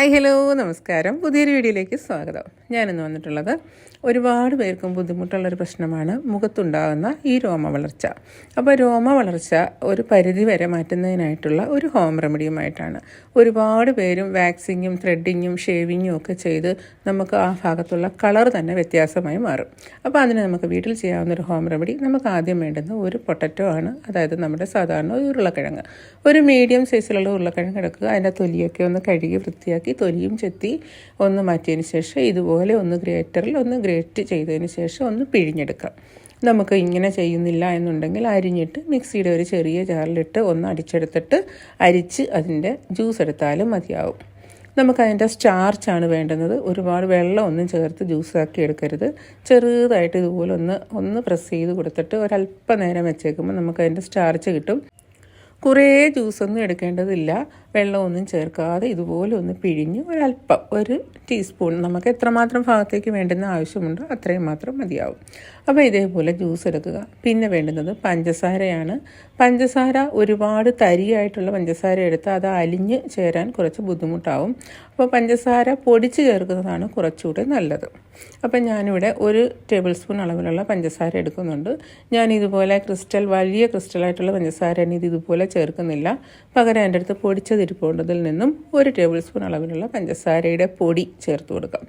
Hi hello നമസ്കാരം. പുതിയൊരു വീഡിയോയിലേക്ക് സ്വാഗതം. ഞാനിന്ന് വന്നിട്ടുള്ളത് ഒരുപാട് പേർക്കും ബുദ്ധിമുട്ടുള്ളൊരു പ്രശ്നമാണ് മുഖത്തുണ്ടാകുന്ന ഈ രോമ വളർച്ച. അപ്പോൾ രോമ വളർച്ച ഒരു പരിധി വരെ മാറ്റുന്നതിനായിട്ടുള്ള ഒരു ഹോം റെമഡിയുമായിട്ടാണ്. ഒരുപാട് പേരും വാക്സിങ്ങും ത്രെഡിങ്ങും ഷേവിങ്ങും ഒക്കെ ചെയ്ത് നമുക്ക് ആ ഭാഗത്തുള്ള കളർ തന്നെ വ്യത്യാസമായി മാറും. അപ്പോൾ അതിന് നമുക്ക് വീട്ടിൽ ചെയ്യാവുന്ന ഒരു ഹോം റെമഡി നമുക്ക് ആദ്യം വേണ്ടുന്ന ഒരു പൊട്ടറ്റോ ആണ്. അതായത് നമ്മുടെ സാധാരണ ഒരു ഉരുളക്കിഴങ്ങ്. ഒരു മീഡിയം സൈസിലുള്ള ഉരുളക്കിഴങ്ങ് എടുക്കുക അതിന്റെ തൊലിയൊക്കെ ഒന്ന് കഴുകി വൃത്തിയാക്കി തൊലിയും ചെത്തി ഒന്ന് മാറ്റിയതിന് ശേഷം ഇതുപോലെ ഒന്ന് ഗ്രേറ്ററിൽ ഒന്ന് ഗ്രേറ്റ് ചെയ്തതിന് ശേഷം ഒന്ന് പിഴിഞ്ഞെടുക്കാം. നമുക്ക് ഇങ്ങനെ ചെയ്യുന്നില്ല എന്നുണ്ടെങ്കിൽ അരിഞ്ഞിട്ട് മിക്സിയുടെ ഒരു ചെറിയ ജാറിലിട്ട് ഒന്ന് അടിച്ചെടുത്തിട്ട് അരിച്ച് അതിന്റെ ജ്യൂസ് എടുത്താലും മതിയാവും. നമുക്കതിന്റെ സ്റ്റാർച്ചാണ് വേണ്ടുന്നത്. ഒരുപാട് വെള്ളം ഒന്നും ചേർത്ത് ജ്യൂസാക്കി എടുക്കരുത്. ചെറുതായിട്ട് ഇതുപോലെ ഒന്ന് ഒന്ന് പ്രസ് ചെയ്ത് കൊടുത്തിട്ട് ഒരല്പനേരം വെച്ചേക്കുമ്പോൾ നമുക്കതിന്റെ സ്റ്റാർച്ച് കിട്ടും. കുറേ ജ്യൂസൊന്നും എടുക്കേണ്ടതില്ല. വെള്ളമൊന്നും ചേർക്കാതെ ഇതുപോലെ ഒന്ന് പിഴിഞ്ഞ് ഒരല്പം ഒരു ടീസ്പൂൺ നമുക്ക് എത്രമാത്രം ഭാഗത്തേക്ക് വേണ്ടുന്ന ആവശ്യമുണ്ടോ അത്രയും മാത്രം മതിയാവും. അപ്പോൾ ഇതേപോലെ ജ്യൂസ് എടുക്കുക. പിന്നെ വേണ്ടുന്നത് പഞ്ചസാരയാണ്. പഞ്ചസാര ഒരുപാട് തരിയായിട്ടുള്ള പഞ്ചസാര എടുത്ത് അത് അലിഞ്ഞ് ചേരാൻ കുറച്ച് ബുദ്ധിമുട്ടാവും. അപ്പോൾ പഞ്ചസാര പൊടിച്ച് ചേർക്കുന്നതാണ് കുറച്ചുകൂടെ നല്ലത്. അപ്പം ഞാനിവിടെ ഒരു ടേബിൾ സ്പൂൺ അളവിലുള്ള പഞ്ചസാര എടുക്കുന്നുണ്ട്. ഞാൻ ഇതുപോലെ ക്രിസ്റ്റൽ വലിയ ക്രിസ്റ്റലായിട്ടുള്ള പഞ്ചസാര ഇത് ഇതുപോലെ ചേർക്കുന്നില്ല. പകരം എന്റെ അടുത്ത് പൊടിച്ചതിരിപ്പുണ്ടതിൽ നിന്നും ഒരു ടേബിൾ സ്പൂൺ അളവിലുള്ള പഞ്ചസാരയുടെ പൊടി ചേർത്ത് കൊടുക്കാം.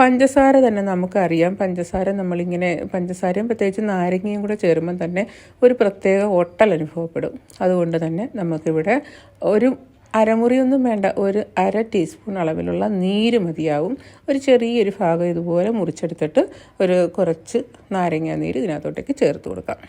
പഞ്ചസാര തന്നെ നമുക്കറിയാം. പഞ്ചസാര നമ്മളിങ്ങനെ പഞ്ചസാരയും പ്രത്യേകിച്ച് നാരങ്ങയും കൂടെ ചേരുമ്പം തന്നെ ഒരു പ്രത്യേക ഒട്ടൽ അനുഭവപ്പെടും. അതുകൊണ്ട് തന്നെ നമുക്കിവിടെ ഒരു അരമുറിയൊന്നും വേണ്ട ഒരു അര ടീസ്പൂൺ അളവിലുള്ള നീര് മതിയാവും. ഒരു ചെറിയൊരു ഭാഗം ഇതുപോലെ മുറിച്ചെടുത്തിട്ട് ഒരു കുറച്ച് നാരങ്ങ നീര് ഇതിനകത്തോട്ടേക്ക് ചേർത്ത് കൊടുക്കാം.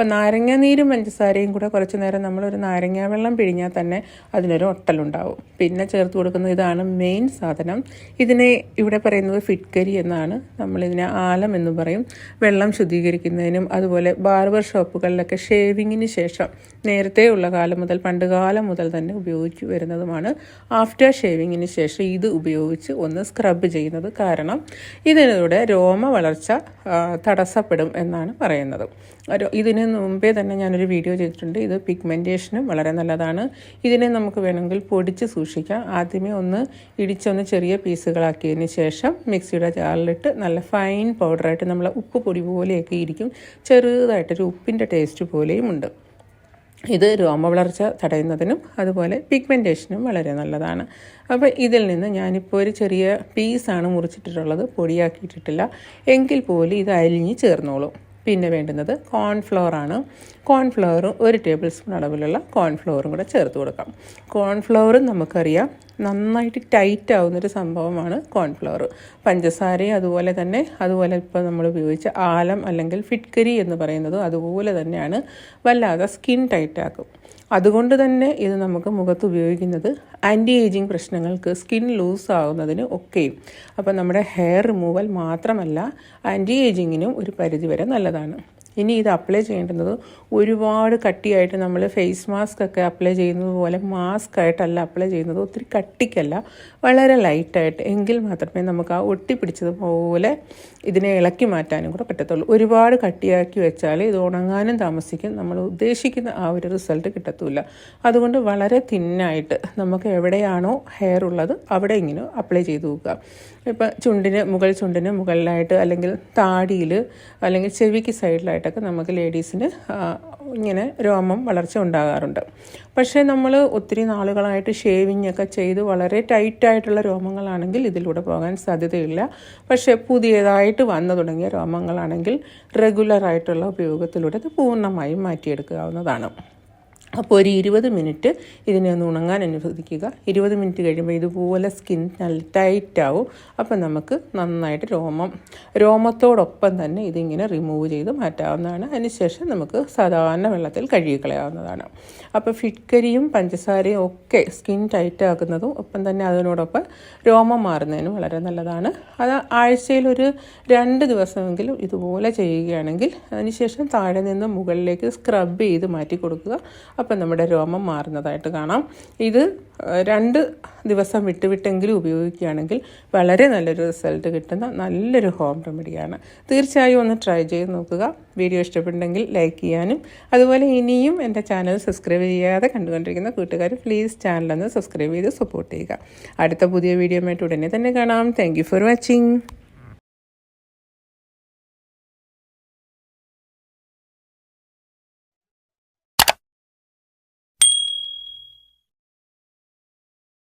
അപ്പോൾ നാരങ്ങ നീരും പഞ്ചസാരയും കൂടെ കുറച്ച് നേരം നമ്മളൊരു നാരങ്ങ വെള്ളം പിഴിഞ്ഞാൽ തന്നെ അതിനൊരു ഒട്ടലുണ്ടാവും. പിന്നെ ചേർത്ത് കൊടുക്കുന്ന ഇതാണ് മെയിൻ സാധനം. ഇതിനെ ഇവിടെ പറയുന്നത് ഫിറ്റ്കരി എന്നാണ്. നമ്മളിതിനെ ആലം എന്ന് പറയും. വെള്ളം ശുദ്ധീകരിക്കുന്നതിനും അതുപോലെ ബാർബർ ഷോപ്പുകളിലൊക്കെ ഷേവിങ്ങിന് ശേഷം നേരത്തെ ഉള്ള കാലം മുതൽ പണ്ട് കാലം മുതൽ തന്നെ ഉപയോഗിച്ചു വരുന്നതുമാണ്. ആഫ്റ്റർ ഷേവിങ്ങിന് ശേഷം ഇത് ഉപയോഗിച്ച് ഒന്ന് സ്ക്രബ് ചെയ്യുന്നത് കാരണം ഇതിലൂടെ രോമ വളർച്ച തടസ്സപ്പെടും എന്നാണ് പറയുന്നത്. ഇതിന് മുമ്പേ തന്നെ ഞാനൊരു വീഡിയോ ചെയ്തിട്ടുണ്ട്. ഇത് പിഗ്മെന്റേഷനും വളരെ നല്ലതാണ്. ഇതിനെ നമുക്ക് വേണമെങ്കിൽ പൊടിച്ച് സൂക്ഷിക്കാം. ആദ്യമേ ഒന്ന് ഇടിച്ചൊന്ന് ചെറിയ പീസുകളാക്കിയതിന് ശേഷം മിക്സിയുടെ ജാറിലിട്ട് നല്ല ഫൈൻ പൗഡറായിട്ട് നമ്മൾ ഉപ്പ് പൊടി പോലെയൊക്കെ ഇരിക്കും. ചെറുതായിട്ടൊരു ഉപ്പിന്റെ ടേസ്റ്റ് പോലെയും ഉണ്ട്. ഇത് രോമവളർച്ച തടയുന്നതിനും അതുപോലെ പിഗ്മെന്റേഷനും വളരെ നല്ലതാണ്. അപ്പോൾ ഇതിൽ നിന്ന് ഞാനിപ്പോൾ ഒരു ചെറിയ പീസാണ് മുറിച്ചിട്ടിട്ടുള്ളത്. പൊടിയാക്കിയിട്ടിട്ടില്ല. എങ്കിൽ പോലും ഇത് അരിഞ്ഞ് ചേർന്നോളും. പിന്നെ വേണ്ടുന്നത് കോൺഫ്ലോർ ആണ്. കോൺഫ്ലവറും ഒരു ടേബിൾ സ്പൂൺ അളവിലുള്ള കോൺഫ്ലവറും കൂടെ ചേർത്ത് കൊടുക്കാം. കോൺഫ്ലവറും നമുക്കറിയാം നന്നായിട്ട് ടൈറ്റ് ആവുന്നൊരു സംഭവമാണ് കോൺഫ്ലവർ പഞ്ചസാരയും അതുപോലെ തന്നെ അതുപോലെ ഇപ്പോൾ നമ്മൾ ഉപയോഗിച്ച ആലം അല്ലെങ്കിൽ ഫിറ്റ്കരി എന്ന് പറയുന്നത് അതുപോലെ തന്നെയാണ് വല്ലാതെ സ്കിൻ ടൈറ്റ് ആക്കും. അതുകൊണ്ട് തന്നെ ഇത് നമുക്ക് മുഖത്ത് ഉപയോഗിക്കുന്നത് ആന്റി ഏജിങ് പ്രശ്നങ്ങൾക്ക് സ്കിൻ ലൂസ് ആകുന്നതിന് ഒക്കെയും. അപ്പോൾ നമ്മുടെ ഹെയർ റിമൂവൽ മാത്രമല്ല ആന്റി ഏജിങ്ങിനും ഒരു പരിധിവരെ നല്ലതാണ്. ഇനി ഇത് അപ്ലൈ ചെയ്യേണ്ടുന്നത് ഒരുപാട് കട്ടിയായിട്ട് നമ്മൾ ഫേസ് മാസ്ക് ഒക്കെ അപ്ലൈ ചെയ്യുന്നത് പോലെ മാസ്ക് ആയിട്ടല്ല അപ്ലൈ ചെയ്യുന്നത്. ഒത്തിരി കട്ടിക്കല്ല വളരെ ലൈറ്റായിട്ട് എങ്കിൽ മാത്രമേ നമുക്ക് ആ ഒട്ടിപ്പിടിച്ചതുപോലെ ഇതിനെ ഇളക്കി മാറ്റാനും കൂടെ പറ്റത്തുള്ളൂ. ഒരുപാട് കട്ടിയാക്കി വെച്ചാൽ ഇത് ഉണങ്ങാനും താമസിക്കും. നമ്മൾ ഉദ്ദേശിക്കുന്ന ആ ഒരു റിസൾട്ട് കിട്ടത്തില്ല. അതുകൊണ്ട് വളരെ തിന്നായിട്ട് നമുക്ക് എവിടെയാണോ ഹെയർ ഉള്ളത് അവിടെ ഇങ്ങനെ അപ്ലൈ ചെയ്ത് നോക്കുക. ഇപ്പം ചുണ്ടിന് മുകൾ ചുണ്ടിന് മുകളിലായിട്ട് അല്ലെങ്കിൽ താടിയിൽ അല്ലെങ്കിൽ ചെവിക്ക് സൈഡിലായിട്ടൊക്കെ നമുക്ക് ലേഡീസിന് ഇങ്ങനെ രോമം വളർച്ച ഉണ്ടാകാറുണ്ട്. പക്ഷേ നമ്മൾ ഒത്തിരി നാളുകളായിട്ട് ഷേവിങ് ഒക്കെ ചെയ്ത് വളരെ ടൈറ്റായിട്ടുള്ള രോമങ്ങളാണെങ്കിൽ ഇതിലൂടെ പോകാൻ സാധ്യതയില്ല. പക്ഷേ പുതിയതായിട്ട് വന്നു തുടങ്ങിയ രോമങ്ങളാണെങ്കിൽ റെഗുലറായിട്ടുള്ള ഉപയോഗത്തിലൂടെ അത് പൂർണമായും മാറ്റിയെടുക്കാവുന്നതാണ്. അപ്പോൾ ഒരു ഇരുപത് മിനിറ്റ് ഇതിനെ ഒന്ന് ഉണങ്ങാൻ അനുവദിക്കുക. ഇരുപത് മിനിറ്റ് കഴിയുമ്പോൾ ഇതുപോലെ സ്കിൻ നല്ല ടൈറ്റാവും. അപ്പം നമുക്ക് നന്നായിട്ട് രോമം രോമത്തോടൊപ്പം തന്നെ ഇതിങ്ങനെ റിമൂവ് ചെയ്ത് മാറ്റാവുന്നതാണ്. അതിനുശേഷം നമുക്ക് സാധാരണ വെള്ളത്തിൽ കഴുകിക്കളയാവുന്നതാണ്. അപ്പോൾ ഫിറ്റ്കരിയും പഞ്ചസാരയും ഒക്കെ സ്കിൻ ടൈറ്റ് ആക്കുന്നതും ഒപ്പം തന്നെ അതിനോടൊപ്പം രോമം മാറുന്നതിനും വളരെ നല്ലതാണ്. അത് ആഴ്ചയിൽ ഒരു രണ്ട് ദിവസമെങ്കിലും ഇതുപോലെ ചെയ്യുകയാണെങ്കിൽ അതിനുശേഷം താഴെ നിന്ന് മുകളിലേക്ക് സ്ക്രബ് ചെയ്ത് മാറ്റി കൊടുക്കുക അപ്പം നമ്മുടെ രോമം മാറുന്നതായിട്ട് കാണാം. ഇത് രണ്ട് ദിവസം വിട്ടുവിട്ടെങ്കിലും ഉപയോഗിക്കുകയാണെങ്കിൽ വളരെ നല്ലൊരു റിസൾട്ട് കിട്ടുന്ന നല്ലൊരു ഹോം റെമഡിയാണ്. തീർച്ചയായും ഒന്ന് ട്രൈ ചെയ്ത് നോക്കുക. വീഡിയോ ഇഷ്ടപ്പെട്ടെങ്കിൽ ലൈക്ക് ചെയ്യാനും അതുപോലെ ഇനിയും എന്റെ ചാനൽ സബ്സ്ക്രൈബ് ചെയ്യാതെ കണ്ടുകൊണ്ടിരിക്കുന്ന കൂട്ടുകാർ പ്ലീസ് ചാനലൊന്ന് സബ്സ്ക്രൈബ് ചെയ്ത് സപ്പോർട്ട് ചെയ്യുക. അടുത്ത പുതിയ വീഡിയോ ആയിട്ട് ഉടനെ തന്നെ കാണാം. Thank for watching